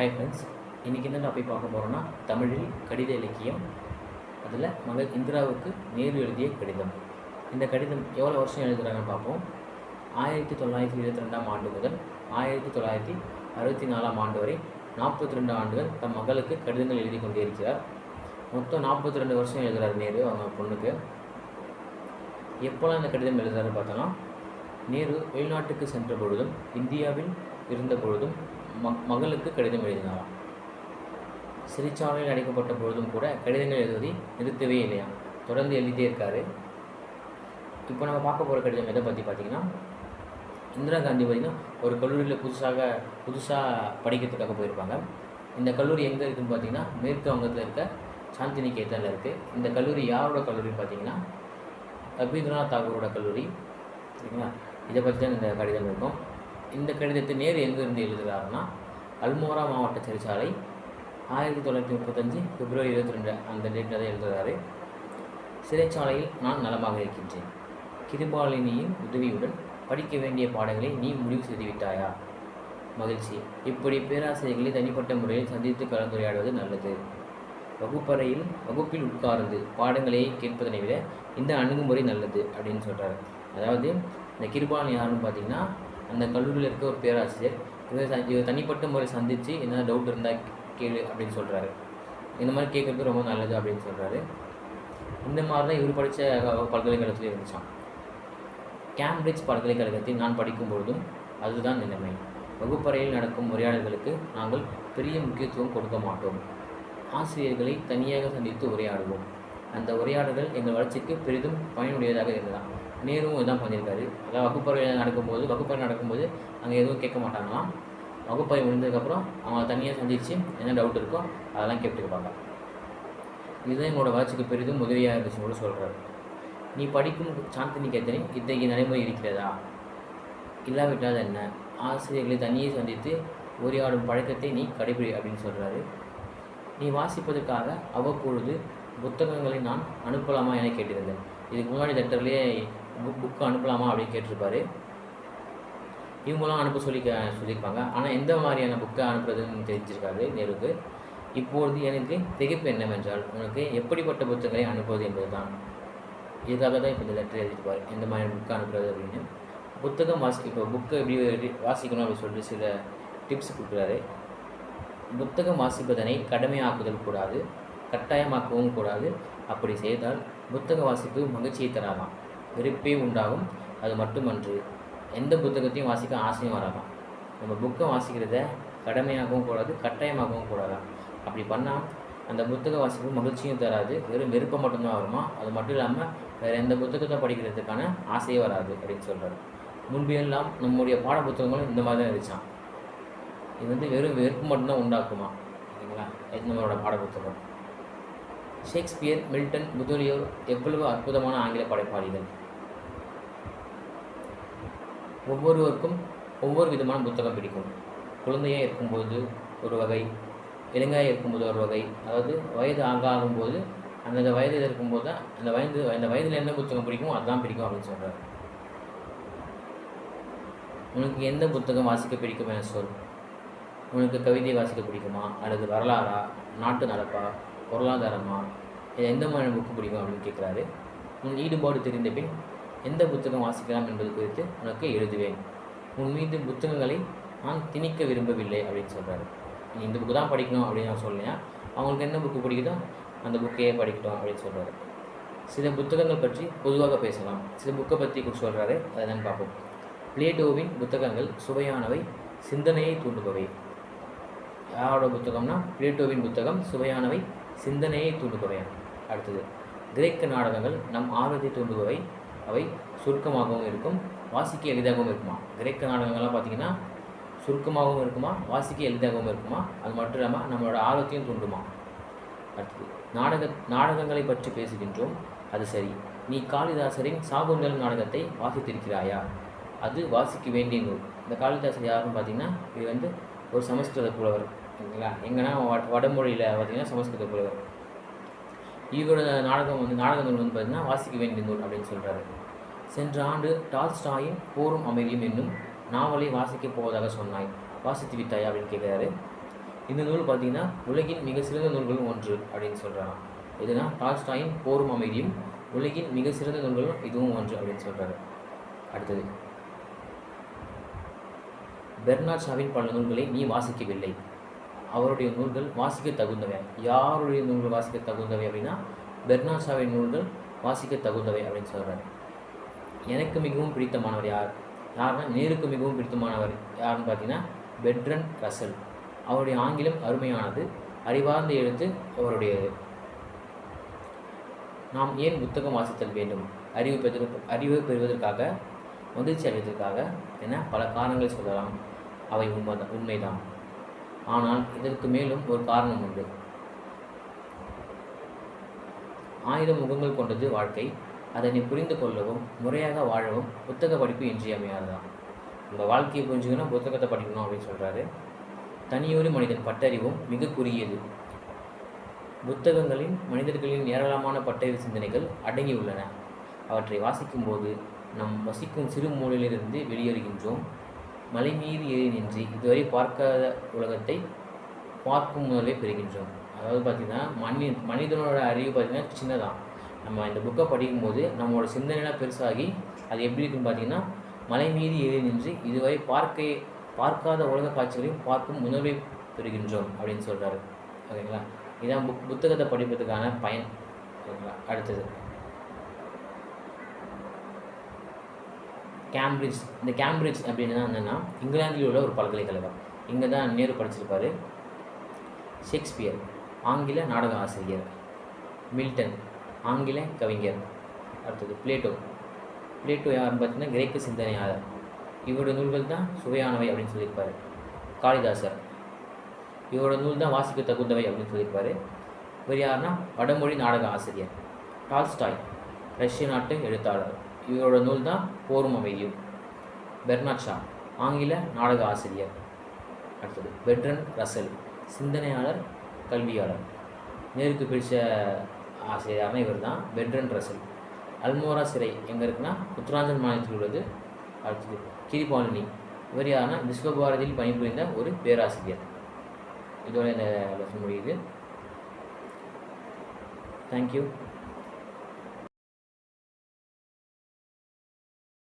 Hi friends இன்றைக்கி என்ன topic பார்க்க போகிறோன்னா தமிழில் கடித இலக்கியம். அதில் மகள் இந்திராவுக்கு நேரு எழுதிய கடிதம். இந்த கடிதம் எவ்வளோ வருஷம் எழுதுகிறாங்கன்னு பார்ப்போம். ஆயிரத்தி தொள்ளாயிரத்தி இருபத்தி ரெண்டாம் ஆண்டு முதல் ஆயிரத்தி தொள்ளாயிரத்தி அறுபத்தி நாலாம் ஆண்டு வரை நாற்பத்தி ரெண்டு ஆண்டுகள் தம் மகளுக்கு கடிதங்கள் எழுதி கொண்டே இருக்கிறார். மொத்தம் நாற்பத்தி ரெண்டு வருஷம் எழுதுகிறார் நேரு அவங்க பொண்ணுக்கு. எப்போல்லாம் இந்த கடிதம் எழுதுறாரு பார்த்தோன்னா நேரு வெளிநாட்டுக்கு சென்ற பொழுதும் இந்தியாவில் இருந்த பொழுதும் மகளுக்கு கடிதம் எழுதினாராம் சிறைச்சாலையில் அடைக்கப்பட்ட பொழுதும் கூட கடிதங்கள் எழுதுவதை நிறுத்தவே இல்லையா? தொடர்ந்து எழுதிட்டே இருக்காரு. இப்போ நம்ம பார்க்க போகிற கடிதம் எதை பற்றி பார்த்தீங்கன்னா இந்திரா காந்தி பார்த்திங்கன்னா ஒரு கல்லூரியில் புதுசாக புதுசாக படிக்கிறதுக்காக போயிருப்பாங்க. இந்த கல்லூரி எங்கே இருக்குதுன்னு பார்த்தீங்கன்னா மேற்கு வங்கத்தில் இருக்க சாந்தி நிகேதனில் இருக்குது இந்த கல்லூரி யாரோட கல்லூரின்னு பார்த்தீங்கன்னா ரவீந்திரநாத் தாகூரோட கல்லூரி. சரிங்களா? இதை பற்றி தான் இந்த கடிதம் இருக்கும். இந்த கடிதத்தை நேர் எங்கிருந்து எழுதுகிறாருன்னா அல்மோரா மாவட்ட சிறைச்சாலை ஆயிரத்தி தொள்ளாயிரத்தி முப்பத்தஞ்சு பிப்ரவரி இருபத்தி ரெண்டு அந்த டேட்டில் தான் எழுதுகிறாரு. சிறைச்சாலையில் நான் நலமாக இருக்கின்றேன். கிருபாலினியின் உதவியுடன் படிக்க வேண்டிய பாடங்களை நீ முடிவு செய்துவிட்டாயா? மகிழ்ச்சி. இப்படி பேராசிரியர்களை தனிப்பட்ட முறையில் சந்தித்து கலந்துரையாடுவது நல்லது. வகுப்பறையில் வகுப்பில் உட்கார்ந்து பாடங்களை கேட்பதனை விட இந்த அணுகுமுறை நல்லது அப்படின்னு சொல்கிறார் அதாவது இந்த கிருபாலன் யாருன்னு பார்த்தீங்கன்னா அந்த கல்லூரியில் இருக்க ஒரு பேராசிரியர். இவர் இவர் தனிப்பட்ட முறை சந்தித்து என்ன டவுட் இருந்தால் கேளு அப்படின்னு சொல்கிறாரு இந்த மாதிரி கேட்குறது ரொம்ப நல்லது அப்படின்னு சொல்கிறாரு இந்த மாதிரி தான் இவர் படித்த பல்கலைக்கழகத்தில் இருந்துச்சான் கேம்பிரிட்ஜ் பல்கலைக்கழகத்தில் நான் படிக்கும்பொழுதும் அதுதான் நிலைமை. வகுப்பறையில் நடக்கும் உரையாடல்களுக்கு நாங்கள் பெரிய முக்கியத்துவம் கொடுக்க மாட்டோம். ஆசிரியர்களை தனியாக சந்தித்து உரையாடுவோம். அந்த உரையாடல்கள் எங்கள் வளர்ச்சிக்கு பெரிதும் பயனுடையதாக இருந்ததாம். நேரும் இதுதான் பண்ணியிருக்காரு. அதாவது வகுப்பறை நடக்கும்போது வகுப்பறை நடக்கும்போது அங்கே எதுவும் கேட்க மாட்டாங்களாம். வகுப்பறை முடிஞ்சதுக்கப்புறம் அவங்க தனியாக சந்தித்து என்ன டவுட் இருக்கோ அதெல்லாம் கேட்டுக்குவாங்க இதுதான் எங்களோட வளர்ச்சிக்கு பெரிதும் உதவியாக இருந்துச்சுன்னு கூட சொல்கிறாரு நீ படிக்கும் சாந்தினி சாந்தினிகேதனில் இத்தகைய நடைமுறை இருக்கிறதா? இல்லாவிட்டால் என்ன? ஆசிரியர்களை தனியே சந்தித்து உரையாடும் பழக்கத்தை நீ கடைபிடி அப்படின்னு சொல்கிறாரு நீ வாசிப்பதற்காக அவ்வப்பொழுது புத்தகங்களை நான் அனுப்பலாமா என கேட்டிருந்தேன். இதுக்கு முன்னாடி லெட்டர்லேயே புக் புக்கு அனுப்பலாமா அப்படின்னு கேட்டிருப்பாரு. இவங்களாம் அனுப்ப சொல்லி கே- சொல்லியிருப்பாங்க. ஆனால் எந்த மாதிரியான புக்கை அனுப்புறதுன்னு தெரிஞ்சிருக்காரு நேருக்கு. இப்பொழுது எனக்கு திகைப்பு என்னவென்றால் உனக்கு எப்படிப்பட்ட புத்தகங்களை அனுப்புவது என்பதுதான். இதுக்காக தான் இப்போ இந்த லெட்டர் எழுதிருப்பார் எந்த மாதிரியான புக்கை அனுப்புறது அப்படின்னு. புத்தகம் வாசி இப்போ புக்கை எப்படி எப்படி வாசிக்கணும் அப்படின்னு சொல்லிட்டு சில டிப்ஸ் கொடுக்குறாரு. புத்தகம் வாசிப்பதனை கடமையாக்குதல் கூடாது. கட்டாயமாக்கவும் கூடாது. அப்படி செய்தால் புத்தக வாசிப்பு மகிழ்ச்சியை தராதாம் வெறுப்பே உண்டாகும். அது மட்டுமன்று. எந்த புத்தகத்தையும் வாசிக்க ஆசையும் வராதாம் நம்ம புக்கை வாசிக்கிறத கடமையாகவும் கூடாது கட்டாயமாகவும் கூடாதாம் அப்படி பண்ணால் அந்த புத்தக வாசிப்பு மகிழ்ச்சியும் தராது. வெறும் விருப்பம் மட்டும்தான் வருமா? அது மட்டும் இல்லாமல் வேறு எந்த புத்தகத்தை படிக்கிறதுக்கான ஆசையே வராது அப்படின்னு சொல்கிறாரு முன்பு எல்லாம் நம்முடைய பாட புத்தகங்களும் இந்த மாதிரி தான் இருந்துச்சான் இது வந்து வெறும் வெறுப்பு மட்டும்தான் உண்டாக்குமா? சரிங்களா இது நம்மளோட பாட புத்தகம் ஷேக்ஸ்பியர் மில்டன் முதலியோர் எவ்வளவு அற்புதமான ஆங்கில படைப்பாளிகள்? ஒவ்வொருவருக்கும் ஒவ்வொரு விதமான புத்தகம் பிடிக்கும். குழந்தையாக இருக்கும்போது ஒரு வகை இளைஞராக இருக்கும்போது ஒரு வகை அதாவது வயது ஆக ஆகும்போது அந்தந்த வயதில் இருக்கும்போது தான் அந்த வயது அந்த வயதில் என்ன புத்தகம் பிடிக்குமோ அதுதான் பிடிக்கும் அப்படின்னு சொல்கிறார் உனக்கு எந்த புத்தகம் வாசிக்க பிடிக்கும் என சொல். உனக்கு கவிதை வாசிக்க பிடிக்குமா? அல்லது வரலாறா? நாட்டு நடப்பா? பொருளாதாரமா? இதை எந்த மாதிரி புக்கு பிடிக்கும் அப்படின்னு கேட்குறாரு. உன் ஈடுபாடு தெரிந்த பின் எந்த புத்தகம் வாசிக்கலாம் என்பது குறித்து உனக்கு எழுதுவேன். உன் மீது புத்தகங்களை நான் திணிக்க விரும்பவில்லை அப்படின்னு சொல்கிறாரு நீ இந்த புக்கு தான் படிக்கணும் அப்படின்னு நான் சொல்லேன் அவங்களுக்கு என்ன புக்கு பிடிக்குதோ அந்த புக்கையே படிக்கட்டும் அப்படின்னு சொல்கிறாரு சில புத்தகங்கள் பற்றி பொதுவாக பேசலாம். சில புக்கை பற்றி சொல்கிறாரு அதை தான் பார்ப்போம். பிளேட்டோவின் புத்தகங்கள் சுவையானவை சிந்தனையை தூண்டுபவை. யாரோட புத்தகம்னா பிளேட்டோவின் புத்தகம் சுவையானவை சிந்தனையை தூண்டுபவை. அடுத்தது கிரேக்க நாடகங்கள் நம் ஆர்வத்தை தூண்டுபவை. அவை சுருக்கமாகவும் இருக்கும் வாசிக்க எளிதாகவும் இருக்குமா? கிரேக்க நாடகங்கள்லாம் பார்த்தீங்கன்னா சுருக்கமாகவும் இருக்குமா? வாசிக்க எளிதாகவும் இருக்குமா? அது மட்டும் இல்லாமல் நம்மளோட ஆர்வத்தையும் தூண்டுமா? அடுத்தது நாடக நாடகங்களை பற்றி பேசுகின்றோம். அது சரி நீ காளிதாசரின் சாகுந்தல் நாடகத்தை வாசித்திருக்கிறாயா? அது வாசிக்க வேண்டிய நூல். இந்த காளிதாசர் யாருன்னு பார்த்தீங்கன்னா இது வந்து ஒரு சமஸ்கிருத புலவர். ஓகேங்களா? எங்கன்னா வட வடமொழியில் பார்த்தீங்கன்னா சமஸ்கிருத புலவர் இவரோட நாடகம் வந்து நாடக நூல் வந்து பார்த்திங்கன்னா வாசிக்க வேண்டிய நூல் அப்படின்னு சொல்கிறாரு சென்ற ஆண்டு டால்ஸ்டாயின் போரும் அமைதியும் என்னும் நாவலை வாசிக்கப் போவதாக சொன்னாய். வாசித்து விட்டாய் அப்படின்னு கேட்குறாரு இந்த நூல் பார்த்திங்கன்னா உலகின் மிக சிறந்த நூல்களும் ஒன்று அப்படின்னு சொல்கிறாராம் எதுனா டால்ஸ்டாயின் போரும் அமைதியும் உலகின் மிக சிறந்த நூல்களும் இதுவும் ஒன்று அப்படின்னு சொல்கிறாரு அடுத்தது. பெர்னாட் ஷாவின் பல நூல்களை நீ வாசிக்கவில்லை. அவருடைய நூல்கள் வாசிக்க தகுந்தவை யாருடைய நூல்கள் வாசிக்க தகுந்தவை அப்படின்னா பெர்னாசாவின் நூல்கள் வாசிக்க தகுந்தவை அப்படின்னு சொல்கிறாரு எனக்கு மிகவும் பிடித்தமானவர் யார்? யாருன்னா நேருக்கு மிகவும் பிடித்தமானவர் யாருன்னு பார்த்தீங்கன்னா பெட்ரன் ரசல். அவருடைய ஆங்கிலம் அருமையானது. அறிவார்ந்த எழுத்து அவருடையது. நாம் ஏன் புத்தகம் வாசித்தல் வேண்டும்? அறிவு பெறுவதற்கு அறிவு பெறுவதற்காக மகிழ்ச்சி அடைவதற்காக என பல காரணங்களை சொல்லலாம். அவை உண்மை உண்மைதான். ஆனால் இதற்கு மேலும் ஒரு காரணம் உண்டு. ஆயிரம் முகங்கள் கொண்டது வாழ்க்கை. அதனை புரிந்து கொள்ளவும் முறையாக வாழவும் புத்தக படிப்பு இன்றியமையாததான் நம்ம வாழ்க்கையை புரிஞ்சுக்கணும் புத்தகத்தை படிக்கணும் அப்படின்னு சொல்கிறாரு தனியொரு மனிதன் பட்டறிவும் மிக குறுகியது. புத்தகங்களின் மனிதர்களின் ஏராளமான பட்டறிவு சிந்தனைகள் அடங்கியுள்ளன. அவற்றை வாசிக்கும்போது நம் வசிக்கும் சிறு மூலையிலிருந்து வெளியேறுகின்றோம். மலை மீது ஏறி நின்று இதுவரை பார்க்காத உலகத்தை பார்க்கும் முதலே பெறுகின்றோம். அதாவது பார்த்திங்கன்னா மனி மனிதனோட அறிவு பார்த்திங்கன்னா சின்னதான். நம்ம இந்த புக்கை படிக்கும்போது நம்மளோட சிந்தனைலாம் பெருசாகி அது எப்படி இருக்குன்னு பார்த்தீங்கன்னா மலை மீது ஏறி நின்று இதுவரை பார்க்க பார்க்காத உலக காட்சிகளையும் பார்க்கும் உணர்வை பெறுகின்றோம் அப்படின்னு சொல்கிறாரு ஓகேங்களா? இதான் புக் புத்தகத்தை படிப்பதற்கான பயன். ஓகேங்களா? அடுத்தது. கேம்பிரிட்ஜ் இந்த கேம்பிரிட்ஜ் அப்படின்னா என்னென்னா இங்கிலாந்தில் உள்ள ஒரு பல்கலைக்கழகம். இங்கே தான் நேரு படிச்சிருப்பார். ஷேக்ஸ்பியர் ஆங்கில நாடக ஆசிரியர். மில்டன் ஆங்கில கவிஞர். அடுத்தது பிளேட்டோ பிளேட்டோ யாருன்னு பார்த்தீங்கன்னா கிரேக்க சிந்தனையாளர். இவரோட நூல்கள் தான் சுவையானவை அப்படின்னு சொல்லியிருப்பார். காளிதாசர். இவரோட நூல் தான் வாசிக்க தகுந்தவை அப்படின்னு சொல்லியிருப்பார். இவர் யாருன்னா வடமொழி நாடக ஆசிரியர். டால்ஸ்டாய் ரஷ்ய நாட்டு எழுத்தாளர். இவரோட நூல் தான் போரும் அமைதியும். பெர்னாட் ஷா ஆங்கில நாடக ஆசிரியர். அடுத்தது பெட்ரன் ரசல் சிந்தனையாளர் கல்வியாளர். நேருக்கு பிடிச்ச ஆசிரியரான இவர் தான் பெட்ரன் ரசல். அல்மோரா சிறை எங்கே இருக்குன்னா உத்தராஞ்சல் மாநிலத்தில் உள்ளது. அடுத்தது கிரிபாலினி. இவர் யாருன்னா விஸ்வபாரதியில் பணிபுரிந்த ஒரு பேராசிரியர். இதோட இந்த லெசன் முடியுது. தேங்க்யூ